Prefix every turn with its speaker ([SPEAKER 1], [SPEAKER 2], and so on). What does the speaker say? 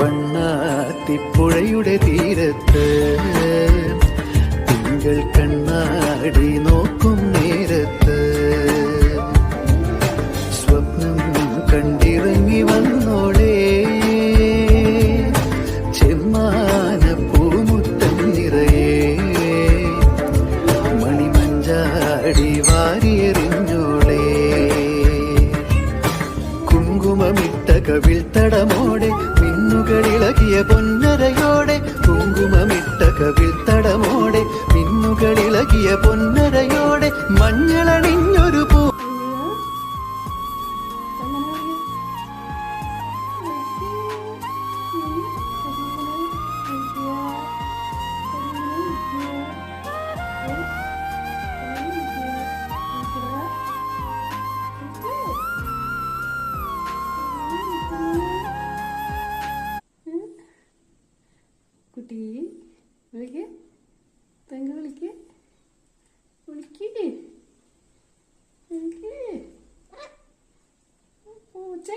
[SPEAKER 1] വണ്ണാത്തിപ്പുഴയുടെ തീരത്ത് തിങ്കൾ കണ്ണാടി നോക്കും നേരത്ത്. സ്വപ്നം കണ്ടിറങ്ങി വന്നോടെ ചെമ്മാന പൂമുട്ടം നിറയെ മണിമഞ്ചാടി വാരിയെറിഞ്ഞോളേ കുങ്കുമമിട്ട കവിൾ തടമോടെ പൊന്നരയോടെ കുങ്കുമമിട്ട കവിൾ തടമോടെ മിന്നുകളിളകിയ പൊന്നരയോടെ മഞ്ഞളണിഞ്ഞൊരു
[SPEAKER 2] കുട്ടി. വിളിക്ക്. തെങ്ങ് വിളിക്ക്. വിളിക്ക്. പൂച്ച